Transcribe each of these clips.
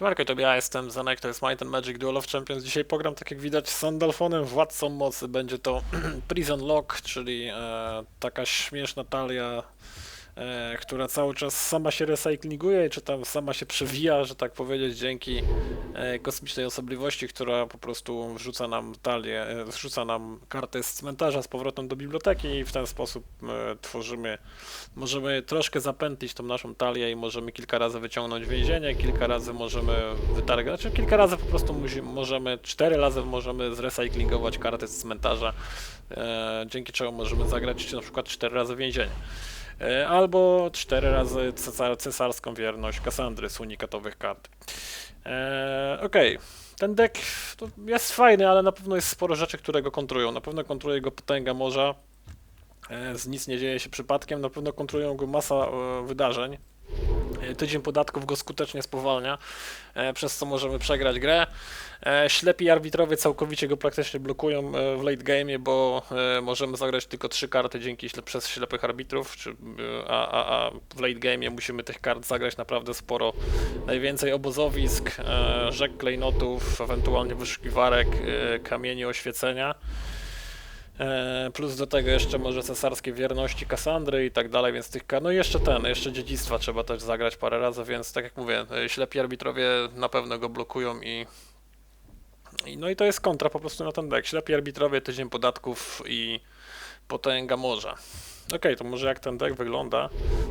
Siemarko, to ja jestem Zanek, to jest Might and Magic Duel of Champions. Dzisiaj pogram, tak jak widać, z Sandalfonem, Władcą Mocy. Będzie to Prison Lock, czyli e, taka śmieszna talia, która cały czas sama się recyklinguje, czy tam sama się przewija, że tak powiedzieć, dzięki e, kosmicznej osobliwości, która po prostu wrzuca nam talię, e, wrzuca nam kartę z cmentarza z powrotem do biblioteki i w ten sposób e, tworzymy możemy troszkę zapętlić tą naszą talię i możemy kilka razy wyciągnąć więzienie, kilka razy możemy wytargać, znaczy kilka razy po prostu możemy, cztery razy możemy zrecyklingować karty z cmentarza, e, dzięki czemu możemy zagrać na przykład cztery razy więzienie. E, albo cztery razy cesar, cesarską wierność Kassandry z unikatowych kart. E, Okej. Ten deck jest fajny, ale na pewno jest sporo rzeczy, które go kontrują. Na pewno kontruje go potęga morza, E, z nic nie dzieje się przypadkiem, na pewno kontrolują go masa e, wydarzeń. Tydzień podatków go skutecznie spowalnia, e, przez co możemy przegrać grę. E, Ślepi arbitrowie całkowicie go praktycznie blokują e, w late game, bo możemy zagrać tylko trzy karty dzięki przez ślepych arbitrów, a, a, a w late game musimy tych kart zagrać naprawdę sporo. Najwięcej obozowisk, rzek klejnotów, ewentualnie wyszukiwarek, kamieni oświecenia. E, Plus do tego jeszcze może cesarskie wierności Kassandry i tak dalej, więc tych. No i jeszcze ten, jeszcze dziedzictwa trzeba też zagrać parę razy, więc tak jak mówię, e, ślepi arbitrowie na pewno go blokują i no i to jest kontra po prostu na ten deck. Ślepi arbitrowie, tydzień podatków i potęga morza. Okej, to może jak ten deck wygląda?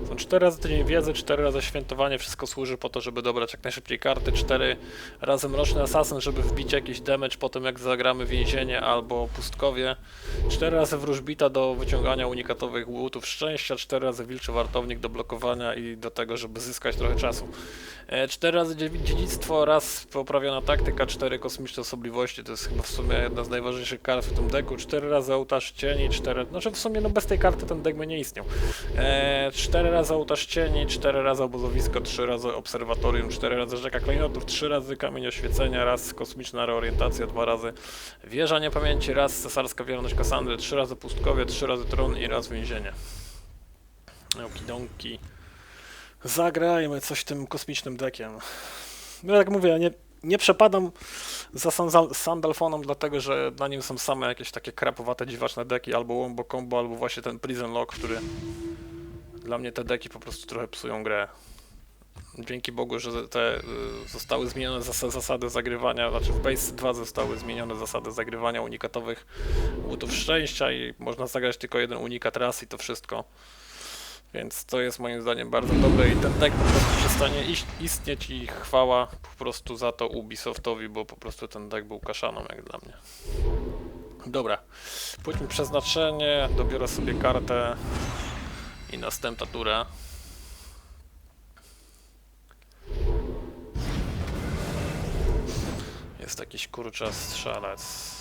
Są 4 razy tydzień wiedzy, 4 razy świętowanie, wszystko służy po to, żeby dobrać jak najszybciej karty, 4 razy mroczny asasyn, żeby wbić jakiś damage po tym jak zagramy więzienie albo pustkowie, 4 razy wróżbita do wyciągania unikatowych łutów szczęścia, 4 razy wilczy wartownik do blokowania i do tego, żeby zyskać trochę czasu. 4 razy dziewi- dziedzictwo, raz poprawiona taktyka, 4 kosmiczne osobliwości, to jest chyba w sumie jedna z najważniejszych kart w tym deku, 4 razy ołtarz cieni, 4, znaczy w sumie no bez tej karty ten deck by nie istniał. 4 razy ołtarz cieni, 4 razy obozowisko, 3 razy obserwatorium, 4 razy rzeka klejnotów, 3 razy kamień oświecenia, raz kosmiczna reorientacja, 2 razy wieża niepamięci, raz cesarska wierność Kassandry, 3 razy pustkowie, 3 razy tron i raz więzienie. Okidonki. Zagrajmy coś tym kosmicznym deckiem. No jak mówię, ja nie, nie przepadam za san- za Sandalfonem, dlatego że na nim są same jakieś takie krapowate, dziwaczne deki, albo Wombo Combo, albo właśnie ten Prison Lock, który dla mnie te deki po prostu trochę psują grę. Dzięki Bogu, że te y, zostały zmienione zas- zasady zagrywania, znaczy w Base 2 zostały zmienione zasady zagrywania unikatowych łutów szczęścia i można zagrać tylko jeden unikat raz i to wszystko. Więc to jest moim zdaniem bardzo dobre i ten deck po prostu przestanie istnieć i chwała po prostu za to Ubisoftowi, bo po prostu ten deck był kaszaną jak dla mnie. Dobra, pójdźmy przeznaczenie, dobiorę sobie kartę i następna tura. Jest jakiś kurcza strzelec.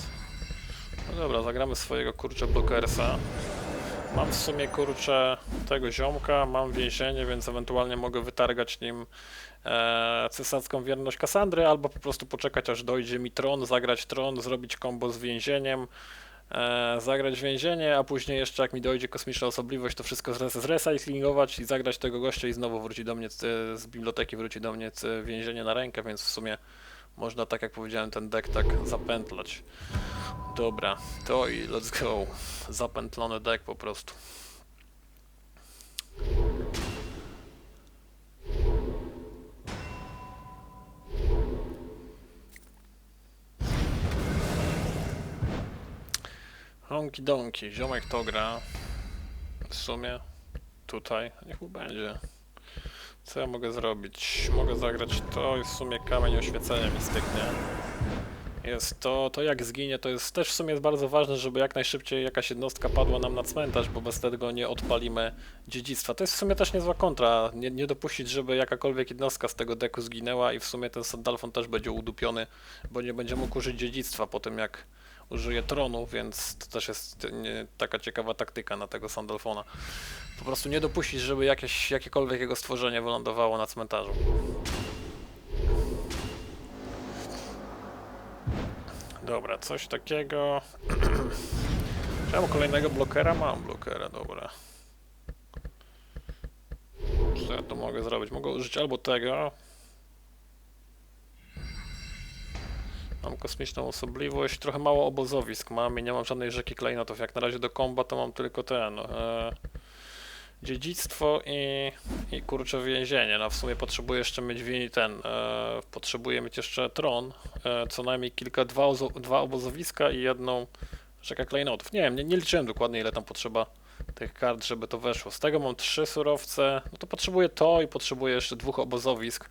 No dobra, zagramy swojego kurcza blokersa. Mam w sumie kurczę tego ziomka, mam więzienie, więc ewentualnie mogę wytargać nim e, cesarską wierność Kassandry, albo po prostu poczekać aż dojdzie mi tron, zagrać tron, zrobić combo z więzieniem, e, zagrać więzienie, a później jeszcze jak mi dojdzie kosmiczna osobliwość, to wszystko zrecyklingować i zagrać tego gościa i znowu wróci do mnie e, z biblioteki, wróci do mnie e, więzienie na rękę, więc w sumie można tak jak powiedziałem ten deck tak zapętlać. Dobra, to i let's go. Zapętlony deck po prostu. Honki donki, ziomek to gra. W sumie tutaj, niech mu będzie. Co ja mogę zrobić? Mogę zagrać to i w sumie kamień oświecenia mi styknie. Jest to, to jak zginie, to jest też w sumie jest bardzo ważne, żeby jak najszybciej jakaś jednostka padła nam na cmentarz, bo bez tego nie odpalimy dziedzictwa. To jest w sumie też niezła kontra, nie, nie dopuścić, żeby jakakolwiek jednostka z tego deku zginęła i w sumie ten Sandalfon też będzie udupiony, bo nie będzie mógł użyć dziedzictwa po tym jak użyje tronu, więc to też jest nie, taka ciekawa taktyka na tego Sandalfona. Po prostu nie dopuścić, żeby jakieś, jakiekolwiek jego stworzenie wylądowało na cmentarzu. Dobra, coś takiego. Mam kolejnego blokera? Mam blokera, dobra. Co ja tu mogę zrobić? Mogę użyć albo tego. Mam kosmiczną osobliwość, trochę mało obozowisk mam i nie mam żadnej rzeki klejnotów. Jak na razie do komba to mam tylko ten... E, dziedzictwo i, i kurcze więzienie. No w sumie potrzebuję jeszcze mieć wie- ten, e, potrzebuję mieć jeszcze tron, e, co najmniej kilka, dwa, ozo- dwa obozowiska i jedną rzekę klejnotów. Nie wiem, nie, nie liczyłem dokładnie ile tam potrzeba tych kart, żeby to weszło. Z tego mam trzy surowce, no to potrzebuję to i potrzebuję jeszcze dwóch obozowisk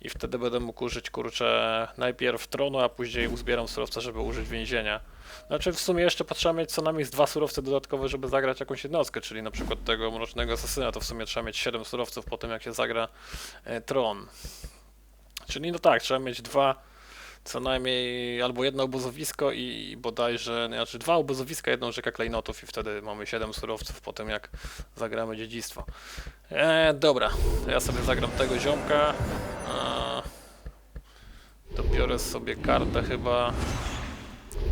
i wtedy będę mógł użyć kurczę najpierw tronu, a później uzbieram surowce, żeby użyć więzienia. Znaczy w sumie jeszcze potrzeba mieć co najmniej dwa surowce dodatkowe, żeby zagrać jakąś jednostkę, czyli na przykład tego mrocznego asesyna, to w sumie trzeba mieć 7 surowców po tym jak się zagra e, tron. Czyli no tak, trzeba mieć dwa co najmniej albo jedno obozowisko i bodajże, no, znaczy dwa obozowiska, jedną rzekę klejnotów i wtedy mamy 7 surowców po tym jak zagramy dziedzictwo. E, dobra, ja sobie zagram tego ziomka. E, dobiorę sobie kartę chyba.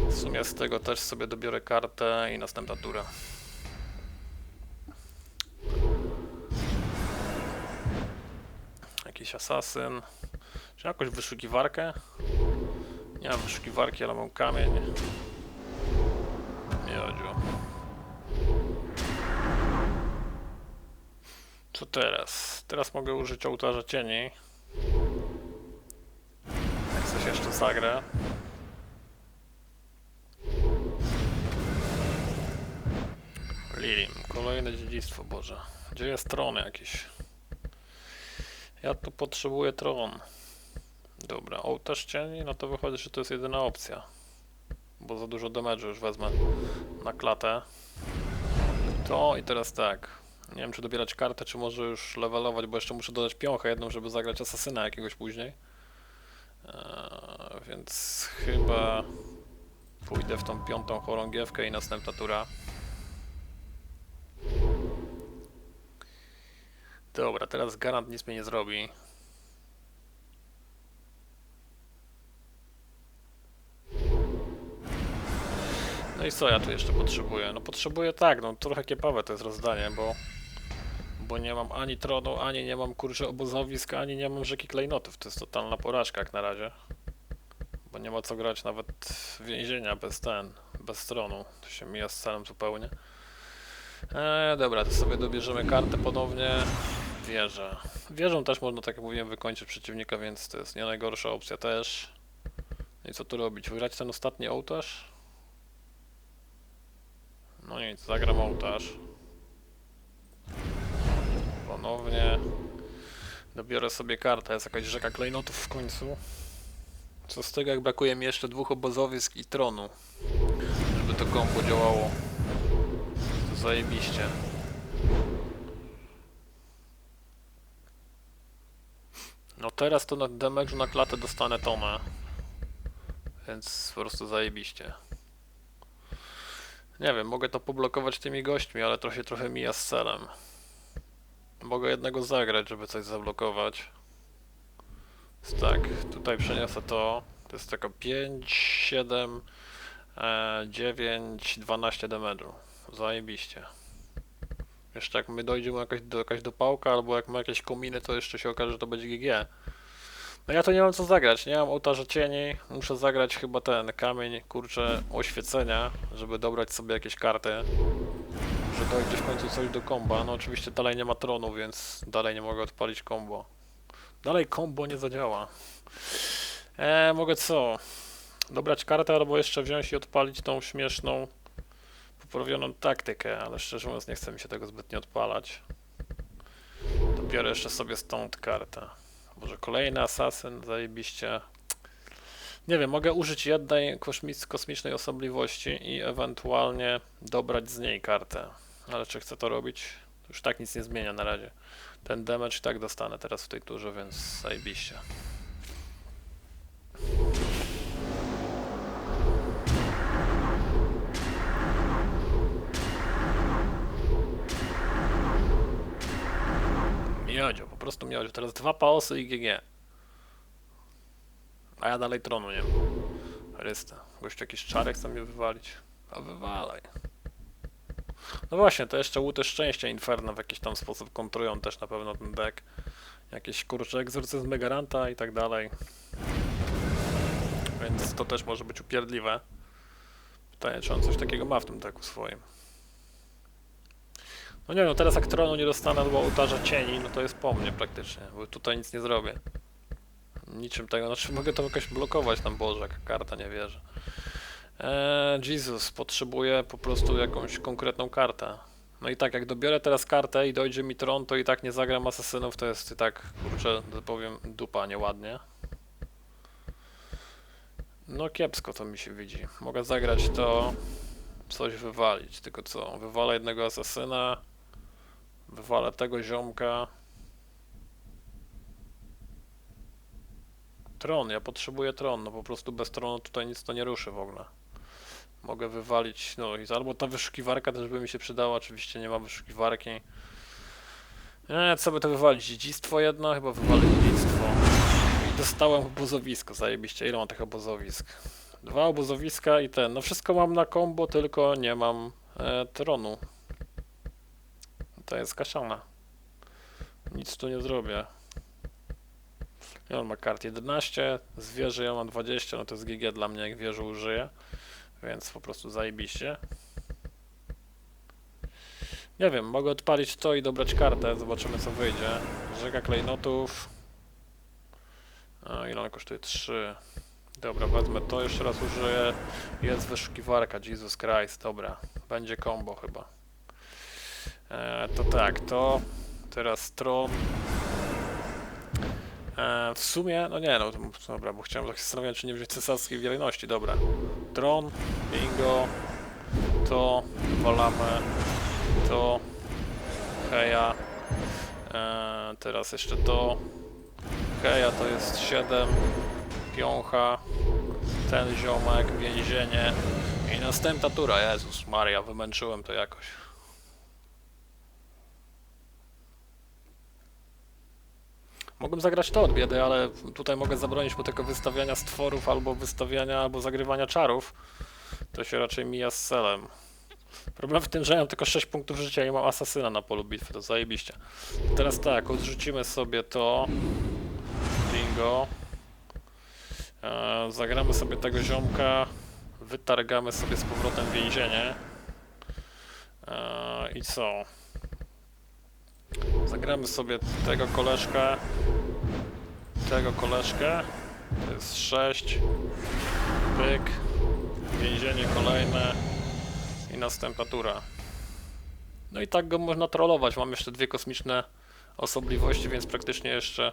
W sumie z tego też sobie dobiorę kartę i następna tura. Jakiś asasyn. Czy jakąś wyszukiwarkę? Nie mam wyszukiwarki, ale mam kamień. Miodziu. Co teraz? Teraz mogę użyć ołtarza cieni. Jak coś jeszcze zagrę. Lilim, kolejne dziedzictwo, Boże. Gdzie jest tron jakiś? Ja tu potrzebuję tron. Dobra, ołtarz cieni, no to wychodzi, że to jest jedyna opcja. Bo za dużo damage'u już wezmę na klatę. To i teraz tak. Nie wiem, czy dobierać kartę, czy może już levelować, bo jeszcze muszę dodać piąchę jedną, żeby zagrać asasyna jakiegoś później. Eee, więc chyba pójdę w tą piątą chorągiewkę i następna tura. Dobra, teraz garant nic mnie nie zrobi. No i co ja tu jeszcze potrzebuję? No potrzebuję tak, no trochę kiepawe to jest rozdanie, bo bo nie mam ani tronu, ani nie mam kurczę obozowisk, ani nie mam rzeki klejnotów. To jest totalna porażka jak na razie. Bo nie ma co grać nawet więzienia bez ten, bez tronu. To się mija z celem zupełnie. Eee, dobra, to sobie dobierzemy kartę ponownie. Wieżę. Wieżą też można, tak jak mówiłem, wykończyć przeciwnika, więc to jest nie najgorsza opcja też. No i co tu robić? Wygrać ten ostatni ołtarz? No nic, zagram ołtarz. Ponownie. Dobiorę sobie kartę, jest jakaś rzeka klejnotów w końcu. Co z tego, jak brakuje mi jeszcze dwóch obozowisk i tronu, żeby to kombo działało. To zajebiście. No teraz to na damage'u na klatę dostanę tomę. Więc po prostu zajebiście. Nie wiem, mogę to poblokować tymi gośćmi, ale to się trochę mija z celem. Mogę jednego zagrać, żeby coś zablokować. Więc tak, tutaj przeniosę to. To jest tylko 5, 7, e, 9, 12 damage'u. Zajebiście. Jeszcze jak my dojdzie mu jakaś, do, jakaś dopałka, albo jak ma jakieś kominy, to jeszcze się okaże, że to będzie GG. No ja to nie mam co zagrać, nie mam ołtarza cieni, muszę zagrać chyba ten kamień, kurczę, oświecenia, żeby dobrać sobie jakieś karty, że dojdzie w końcu coś do komba, no oczywiście dalej nie ma tronu, więc dalej nie mogę odpalić combo. Dalej combo nie zadziała. Eee, mogę co? Dobrać kartę albo jeszcze wziąć i odpalić tą śmieszną, poprawioną taktykę, ale szczerze mówiąc nie chce mi się tego zbytnio odpalać. To biorę jeszcze sobie stąd kartę. Może kolejny asasyn, zajebiście. Nie wiem, mogę użyć jednej kosmic- kosmicznej osobliwości i ewentualnie dobrać z niej kartę. Ale czy chcę to robić? Już tak nic nie zmienia na razie. Ten damage i tak dostanę teraz w tej turze, więc zajebiście. Miodzio, po prostu miodzio. Teraz dwa paosy i GG. A ja dalej tronu nie mam. Chryste. Gość jakiś czarek chce mnie wywalić. A wywalaj. No właśnie, to jeszcze łuty szczęścia Inferno w jakiś tam sposób kontrują też na pewno ten deck. Jakieś kurcze egzorcyzmy Garanta i tak dalej. Więc to też może być upierdliwe. Pytanie, czy on coś takiego ma w tym deku swoim. No nie no, teraz jak tronu nie dostanę albo ołtarza cieni, no to jest po mnie praktycznie, bo tutaj nic nie zrobię. Niczym tego, znaczy mogę to jakoś blokować tam, Boże, jaka karta, nie wierzę. Eee, Jesus, potrzebuję po prostu jakąś konkretną kartę. No i tak, jak dobiorę teraz kartę i dojdzie mi tron, to i tak nie zagram asasynów, to jest i tak, kurczę, powiem, dupa nieładnie. No kiepsko to mi się widzi. Mogę zagrać to, coś wywalić, tylko co? Wywalę jednego asasyna, wywalę tego ziomka. Tron, ja potrzebuję tron, no po prostu bez tronu tutaj nic to nie ruszy w ogóle. Mogę wywalić, no i albo ta wyszukiwarka też by mi się przydała, oczywiście nie ma wyszukiwarki. Nie, co by to wywalić? Dziedzictwo jedno? Chyba wywalę dziedzictwo. I dostałem obozowisko, zajebiście. Ile mam tych obozowisk? Dwa obozowiska i ten. No wszystko mam na combo, tylko nie mam e, tronu. To jest kaszana. Nic tu nie zrobię. I on ma kart 11, zwierzę ja mam 20, no to jest GG dla mnie jak wieżę użyję. Więc po prostu zajebiście. Nie wiem, mogę odpalić to i dobrać kartę, zobaczymy co wyjdzie. Rzeka klejnotów. A, ile ona kosztuje? 3. Dobra, wezmę to, jeszcze raz użyję. Jest wyszukiwarka, Jesus Christ, dobra. Będzie combo chyba. E, to tak, to teraz tron. E, w sumie, no nie no, dobra, bo chciałem tak się zastanawiać, czy nie wziąć cesarskiej wierności, dobra. Tron, bingo, to, walamy, to, heja, e, teraz jeszcze to, heja to jest 7, piącha, ten ziomek, więzienie. I następna tura, Jezus Maria, wymęczyłem to jakoś. Mogłem zagrać to od biedy, ale tutaj mogę zabronić po tego wystawiania stworów, albo wystawiania, albo zagrywania czarów. To się raczej mija z celem. Problem w tym, że ja mam tylko 6 punktów życia i mam asasyna na polu bitwy, to zajebiście. Teraz tak, odrzucimy sobie to. Bingo. E, zagramy sobie tego ziomka. Wytargamy sobie z powrotem więzienie. E, I co? Zagramy sobie tego koleżkę. Tego koleżkę. To jest 6. Pyk. Więzienie kolejne. I następna tura. No i tak go można trollować. Mam jeszcze dwie kosmiczne osobliwości, więc praktycznie jeszcze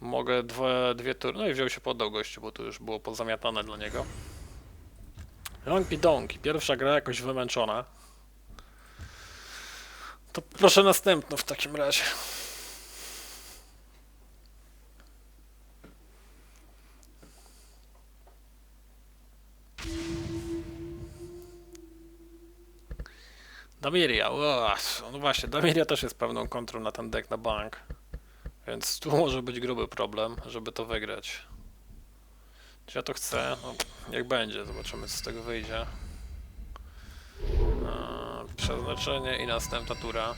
mogę dwa, dwie tury. No i wziął się podał gościu, bo tu już było pozamiatane dla niego. Ronki Donki. Pierwsza gra jakoś wymęczona. To proszę następną w takim razie. Damiria, o, no właśnie, Damiria też jest pewną kontrą na ten deck na bank. Więc tu może być gruby problem, żeby to wygrać. Czy ja to chcę? No, jak będzie, zobaczymy co z tego wyjdzie. Przeznaczenie i następna tura.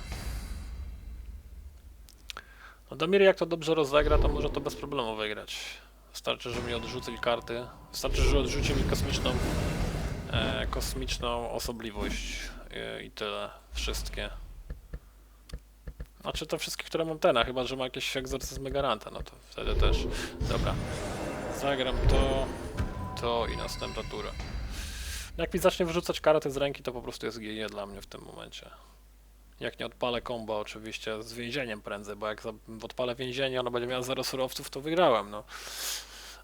No Damir jak to dobrze rozegra, to może to bez problemu wygrać. Wystarczy, że mi odrzuci karty. Wystarczy, że odrzuci mi kosmiczną, e, kosmiczną osobliwość e, i tyle. Wszystkie. Znaczy to wszystkie, które mam tena, chyba że ma jakieś egzorcyzm Garanta, no to wtedy też. Dobra. Zagram to, to i następna tura. Jak mi zacznie wyrzucać karty z ręki, to po prostu jest GG dla mnie w tym momencie. Jak nie odpalę komba oczywiście z więzieniem prędzej, bo jak odpalę więzienie, ona będzie miała zero surowców, to wygrałem, no.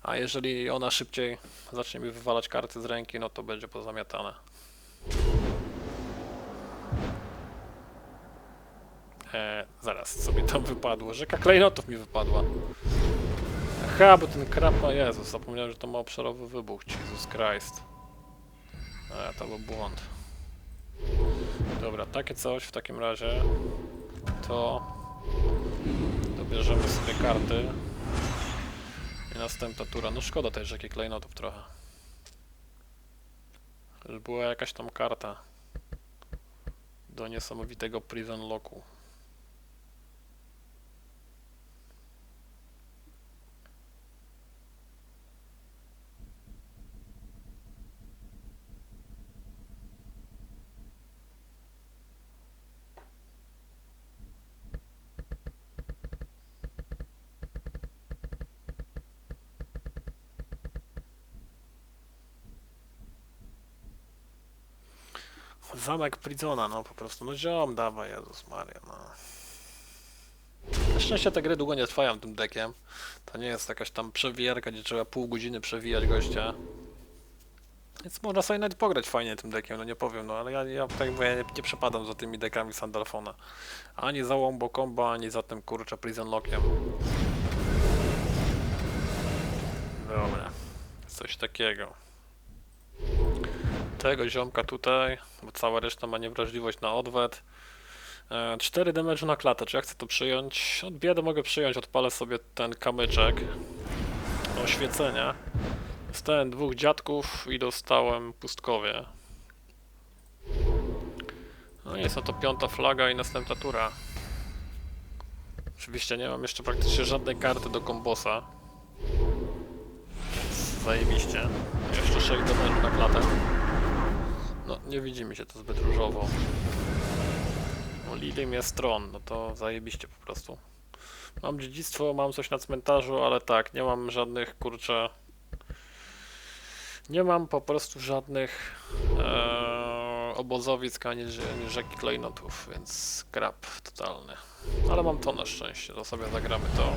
A jeżeli ona szybciej zacznie mi wywalać karty z ręki, no to będzie pozamiatane. E, zaraz, co mi tam wypadło? Rzeka klejnotów mi wypadła. Aha, bo ten krab ma... Jezus, zapomniałem, że to ma obszarowy wybuch. Jesus Christ. E, to był błąd. Dobra, takie coś w takim razie. To... Dobierzemy sobie karty. I następna tura. No szkoda tej rzeki klejnotów trochę. Była jakaś tam karta. Do niesamowitego prison locku. Zamek Prizona, no po prostu, no ziom, dawaj, Jezus Maria, no. Na szczęście te gry długo nie trwają tym dekiem. To nie jest jakaś tam przewijarka, gdzie trzeba pół godziny przewijać gościa. Więc można sobie nawet pograć fajnie tym dekiem, no nie powiem, no ale ja, ja tak mówię, nie, nie przepadam za tymi dekami Sandalfona. Ani za Wombo Combo, ani za tym kurczę Prison Lockiem. Dobra, coś takiego. Tego ziomka tutaj, bo cała reszta ma niewrażliwość na odwet. E, 4 damage na klatę, czy ja chcę to przyjąć? Od biedę mogę przyjąć, odpalę sobie ten kamyczek oświecenia. Dostałem dwóch dziadków i dostałem pustkowie. No jest to piąta flaga i następna tura. Oczywiście nie mam jeszcze praktycznie żadnej karty do kombosa. Zajebiście. Jeszcze 6 damage na klatę. No, nie widzi mi się to zbyt różowo. No, Lilim jest tron, no to zajebiście po prostu. Mam dziedzictwo, mam coś na cmentarzu, ale tak, nie mam żadnych, kurczę... Nie mam po prostu żadnych e, obozowisk ani, ani rzeki klejnotów, więc krab totalny. Ale mam to na szczęście, to sobie zagramy to.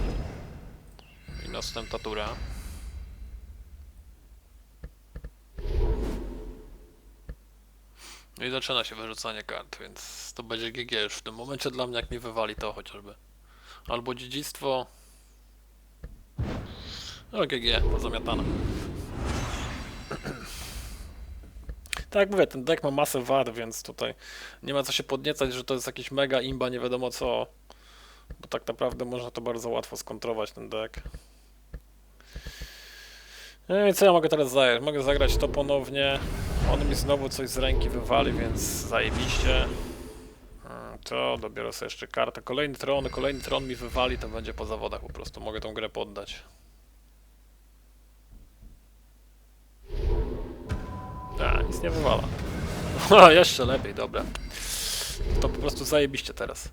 I następna tura. No i zaczyna się wyrzucanie kart, więc to będzie GG już w tym momencie dla mnie, jak mi wywali to chociażby. Albo dziedzictwo. No GG, pozamiatane. Tak jak mówię, ten deck ma masę wad, więc tutaj nie ma co się podniecać, że to jest jakiś mega imba, nie wiadomo co. Bo tak naprawdę można to bardzo łatwo skontrować, ten deck. No i co ja mogę teraz zagrać? Mogę zagrać to ponownie. On mi znowu coś z ręki wywali, więc zajebiście. Mm, To, dobiorę sobie jeszcze kartę. Kolejny tron, kolejny tron mi wywali, to będzie po zawodach po prostu. Mogę tą grę poddać. A, nic nie wywala. O, jeszcze lepiej, dobra. To po prostu zajebiście teraz.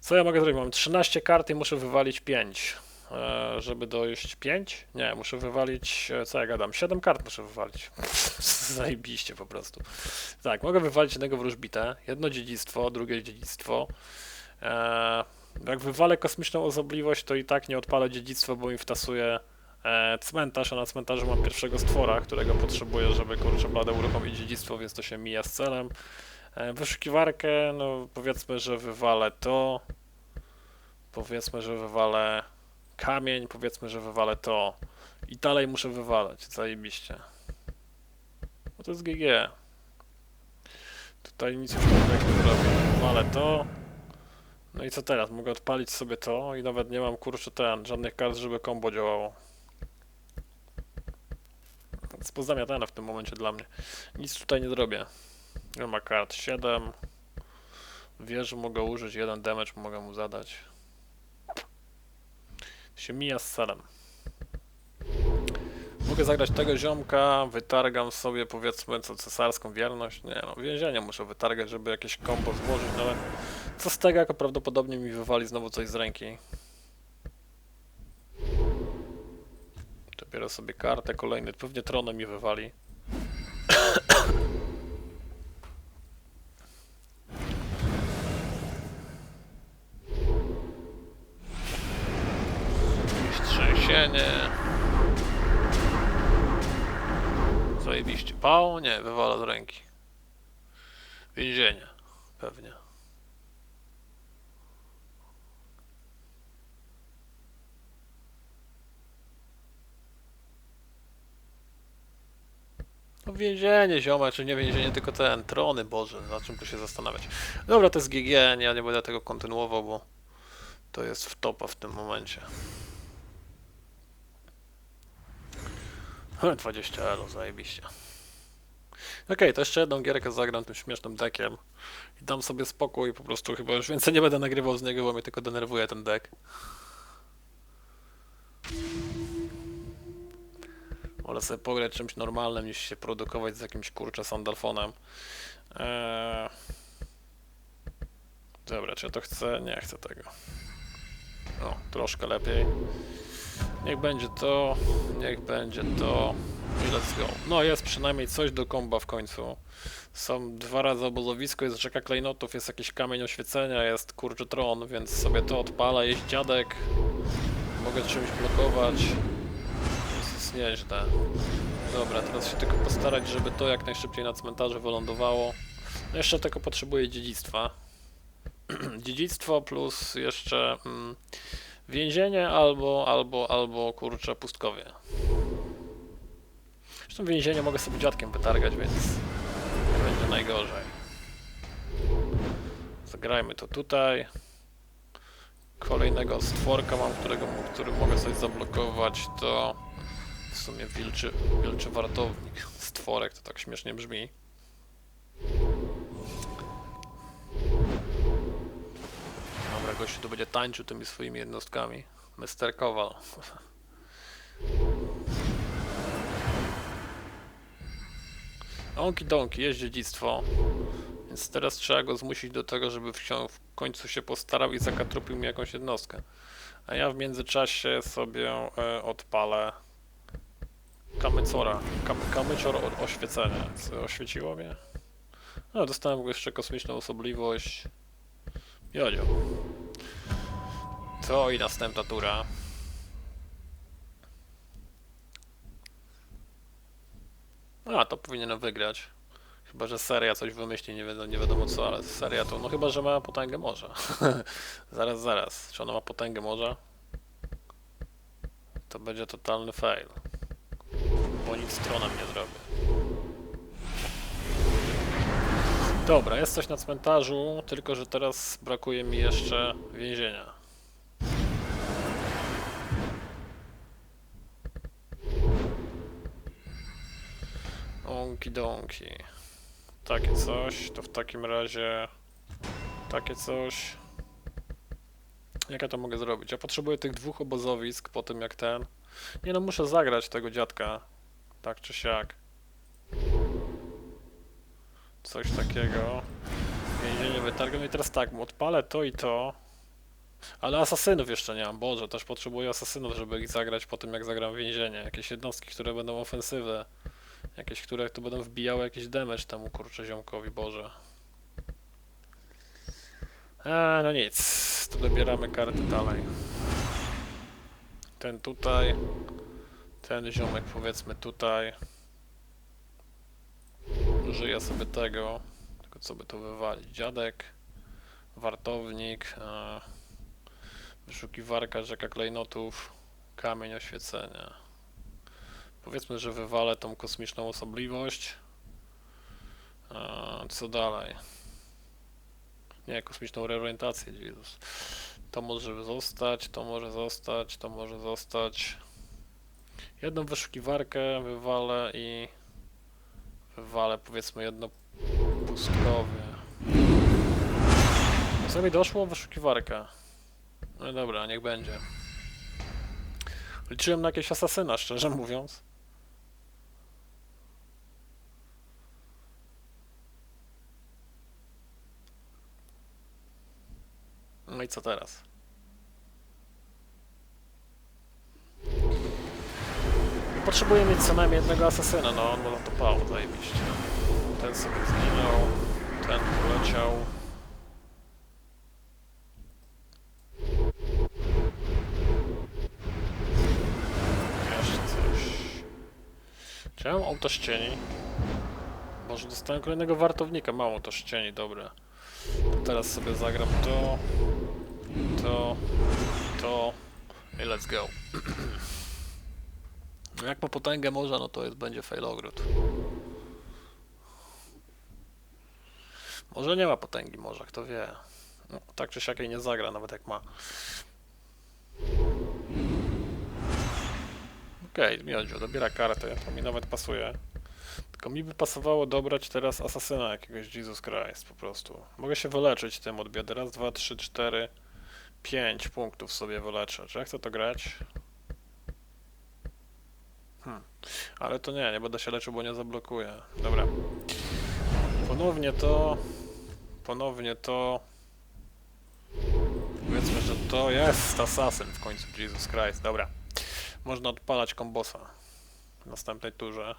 Co ja mogę zrobić? Mam 13 kart i muszę wywalić 5. E, żeby dojść 5? Nie, muszę wywalić, e, co ja gadam, 7 kart muszę wywalić. Zajebiście po prostu. Tak, mogę wywalić jednego wróżbitę, jedno dziedzictwo, drugie dziedzictwo. E, jak wywalę kosmiczną osobliwość, to i tak nie odpalę dziedzictwa, bo mi wtasuje cmentarz, a na cmentarzu mam pierwszego stwora, którego potrzebuję, żeby kurczę blade uruchomić dziedzictwo, więc to się mija z celem. Wyszukiwarkę, no powiedzmy, że wywalę to. Powiedzmy, że wywalę kamień, powiedzmy, że wywalę to. I dalej muszę wywalać, zajebiście. No to jest GG. Tutaj nic już nie zrobię. Wywalę to. No i co teraz? Mogę odpalić sobie to i nawet nie mam kurczę ten, żadnych kart, żeby combo działało. Więc pozamiatane w tym momencie dla mnie. Nic tutaj nie zrobię. Nie ma kart 7. Wieży mogę użyć, jeden damage mogę mu zadać. Się mija z celem. Mogę zagrać tego ziomka, wytargam sobie powiedzmy co cesarską wierność. Nie no, więzienie muszę wytargać, żeby jakieś kombo złożyć, no ale co z tego, jako prawdopodobnie mi wywali znowu coś z ręki. Dopiero sobie kartę, kolejny, pewnie tronem mi wywali. Trzęsienie. Zajebiście. Pał? Nie, wywala z ręki. Więzienie. Pewnie. No więzienie, zioma, czy nie więzienie, tylko ten, trony, Boże, na czym tu się zastanawiać. Dobra, to jest GG, ja nie będę tego kontynuował, bo to jest w topa w tym momencie. 20 elo, zajebiście. Okej, to jeszcze jedną gierkę zagram tym śmiesznym deckiem i dam sobie spokój, po prostu chyba już więcej nie będę nagrywał z niego, bo mnie tylko denerwuje ten deck. Wolę sobie pograć czymś normalnym niż się produkować z jakimś kurczę sandalfonem. Eee... Dobra, czy ja to chcę? Nie chcę tego. O, troszkę lepiej. Niech będzie to, niech będzie to. I let's go. No jest przynajmniej coś do komba w końcu. Są dwa razy obozowisko, jest rzeka klejnotów, jest jakiś kamień oświecenia, jest kurczy tron, więc sobie to odpala, jest dziadek. Mogę czymś blokować. Jest nieźle. Dobra, teraz się tylko postarać, żeby to jak najszybciej na cmentarzu wylądowało. No jeszcze tylko potrzebuję dziedzictwa. Dziedzictwo plus jeszcze mm, więzienie albo, albo, albo kurczę pustkowie. Zresztą więzienie mogę sobie dziadkiem wytargać, więc nie będzie najgorzej. Zagrajmy to tutaj. Kolejnego stworka mam, którego, który mogę sobie zablokować, to w sumie wilczy, wilczy wartownik. Stworek to tak śmiesznie brzmi. Dobra, gościu tu będzie tańczył tymi swoimi jednostkami. Mr. Kowal. Onki donki, jest dziedzictwo. Więc teraz trzeba go zmusić do tego, żeby w końcu się postarał i zakatrupił mi jakąś jednostkę. A ja w międzyczasie sobie e, odpalę kamycora. Kam, kamyczor o, oświecenia. Co, oświeciło mnie? No, dostałem jeszcze kosmiczną osobliwość. Jodzio. To i następna tura. A, to powinienem wygrać. Chyba, że seria coś wymyśli, nie wiadomo, nie wiadomo co, ale seria to, no chyba, że ma potęgę morza. zaraz, zaraz. Czy ona ma potęgę morza? To będzie totalny fail. Bo nic stronem nie zrobię. Dobra, jest coś na cmentarzu, tylko że teraz brakuje mi jeszcze więzienia. Onki donki. Takie coś, to w takim razie takie coś. Jak ja to mogę zrobić? Ja potrzebuję tych dwóch obozowisk po tym jak ten. Nie no, muszę zagrać tego dziadka. Tak czy siak. Coś takiego. Więzienie wytargam i teraz tak, odpalę to i to. Ale asasynów jeszcze nie mam, Boże, też potrzebuję asasynów, żeby ich zagrać po tym jak zagram więzienie. Jakieś jednostki, które będą ofensywne. Jakieś, które to będą wbijały jakiś damage temu kurczę ziomkowi, Boże. A, no nic, to dobieramy karty dalej. Ten tutaj, ten ziomek powiedzmy tutaj. Użyję sobie tego, tylko co by to wywalić. Dziadek, wartownik, wyszukiwarka rzeka klejnotów, kamień oświecenia. Powiedzmy, że wywalę tą kosmiczną osobliwość. A, co dalej? Nie, kosmiczną reorientację, Jezus. To może zostać, to może zostać, to może zostać. Jedną wyszukiwarkę wywalę i wywalę powiedzmy jedno pustkowie. Co mi doszło? Wyszukiwarka. No dobra, niech będzie. Liczyłem na jakiegoś asasyna, szczerze mówiąc. No i co teraz? Potrzebuję mieć co najmniej jednego asasyna, no on to pał, zajebiście. Ten sobie zginął, ten poleciał. Jeszcze coś. Czy ja mam autoszcieni? Może dostałem kolejnego wartownika, mało to ścieni, teraz sobie zagram to, to, to i let's go. Jak ma potęgę morza, no to jest, będzie failogród. Może nie ma potęgi morza, kto wie. No, tak czy siak jej nie zagra, nawet jak ma. Okej, okay, Miodzio, dobiera kartę, to mi nawet pasuje. Tylko mi by pasowało dobrać teraz asasyna jakiegoś Jesus Christ po prostu. Mogę się wyleczyć tym od biedy. Raz, dwa, trzy, cztery, pięć punktów sobie wyleczę. Czy ja chcę to grać? Hmm. Ale to nie, nie będę się leczył, bo nie zablokuję. Dobra. Ponownie to... Ponownie to... Powiedzmy, że to jest asasyn w końcu, Jesus Christ. Dobra. Można odpalać kombosa. w następnej turze.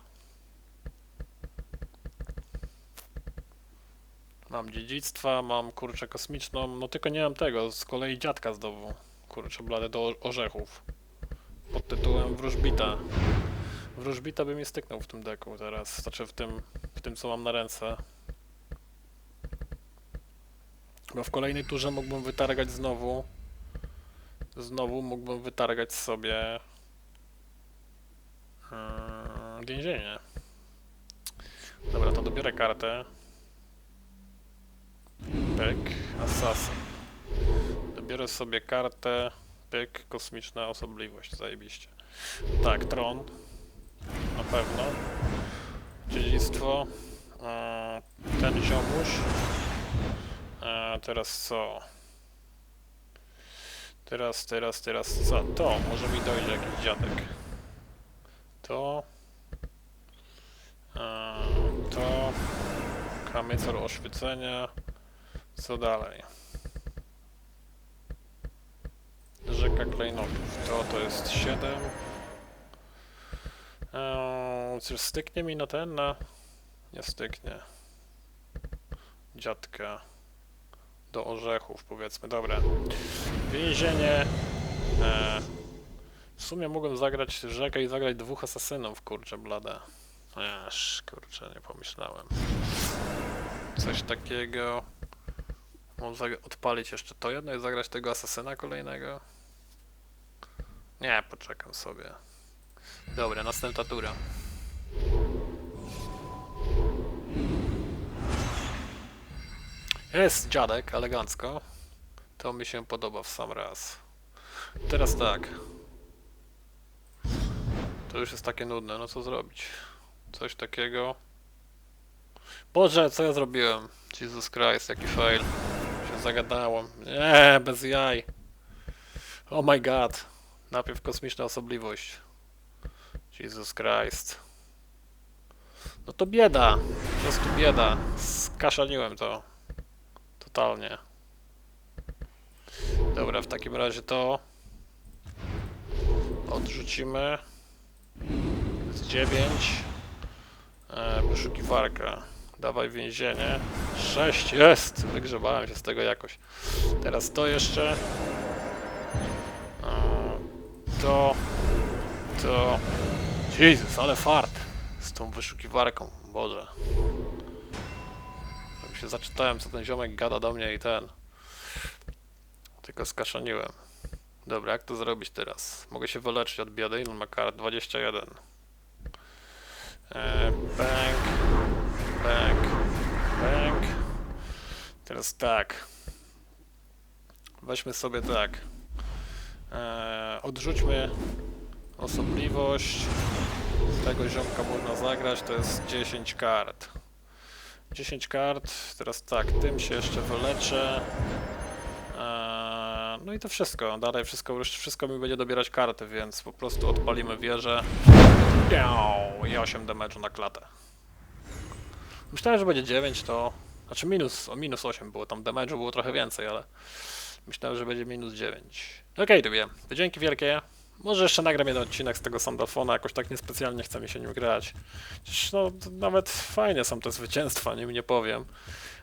Mam dziedzictwa, mam kurczę kosmiczną, no tylko nie mam tego, z kolei dziadka znowu. Kurczę blade do orzechów. Pod tytułem Wróżbita. Wróżbita by mi styknął w tym deku teraz, znaczy w tym, w tym co mam na ręce. Bo w kolejnej turze mógłbym wytargać znowu. Znowu mógłbym wytargać sobie mm, więzienie. Dobra, to dobiorę kartę. Pyk, Assassin. Dobiorę sobie kartę. Pyk, kosmiczna osobliwość, zajebiście. Tak, tron. Na pewno. Dziedzictwo. E, ten ziomuś. E, teraz co? Teraz, teraz, teraz co? To, może mi dojdzie jakiś dziadek. To. E, to. Kamycor oświecenia. Co dalej? Rzeka klejnotów. To, to jest 7. Eee, czy styknie mi na ten? Na... Nie styknie. Dziadka. Do orzechów, powiedzmy. Dobra. Więzienie. Eee, w sumie mogłem zagrać rzekę i zagrać dwóch asasynów, kurczę blade. Aż, kurczę, nie pomyślałem. Coś takiego. Zag- odpalić jeszcze to jedno i zagrać tego asasyna kolejnego? Nie, poczekam sobie. Dobra, następna tura. Jest dziadek, elegancko. To mi się podoba w sam raz. Teraz tak. To już jest takie nudne, no co zrobić? Coś takiego. Boże, co ja zrobiłem? Jesus Christ, jaki fail. Zagadałem. Nie, bez jaj. Oh my god. Najpierw kosmiczna osobliwość. Jesus Christ. No to bieda. Po prostu bieda. Skaszaniłem to. Totalnie. Dobra, w takim razie to odrzucimy. Z 9. E. Dawaj więzienie. 6 jest! Wygrzebałem się z tego jakoś. Teraz to jeszcze. To. To. Jezus, ale fart. Z tą wyszukiwarką. Boże. Tak się zaczytałem, co ten ziomek gada do mnie i ten. Tylko skaszaniłem. Dobra, jak to zrobić teraz? Mogę się wyleczyć od biedy. Ile ma kart? 21. E, bang. Bang. Bang. Teraz tak. Weźmy sobie tak. E, odrzućmy osobliwość. Tego ziomka można zagrać, to jest 10 kart. 10 kart, teraz tak, tym się jeszcze wyleczę. Eee, no i to wszystko, dalej wszystko, wszystko mi będzie dobierać karty, więc po prostu odpalimy wieżę. I 8 damage'u na klatę. Myślałem, że będzie 9, to... Znaczy minus, o minus 8 było, tam damage'u było trochę więcej, ale... Myślałem, że będzie minus 9. Okej, wiem. To dzięki wielkie. Może jeszcze nagram jeden odcinek z tego Sandalfona, jakoś tak niespecjalnie chce mi się nim grać. Chociaż no, nawet fajnie są te zwycięstwa, nie, nie powiem.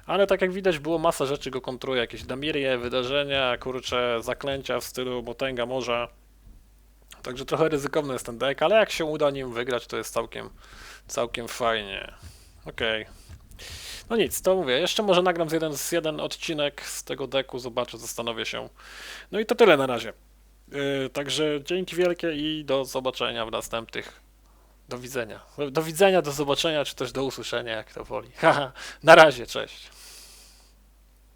Ale tak jak widać, było masa rzeczy go kontruje, jakieś damirie, wydarzenia, kurcze, zaklęcia w stylu Motęga Morza. Także trochę ryzykowny jest ten deck, ale jak się uda nim wygrać, to jest całkiem, całkiem fajnie. Okej. No nic, to mówię, jeszcze może nagram z jeden, z jeden odcinek z tego deku, zobaczę, zastanowię się. No i to tyle na razie. Yy, także dzięki wielkie i do zobaczenia w następnych. Do widzenia. Do widzenia, do zobaczenia, czy też do usłyszenia, jak to woli. Haha, na razie, cześć.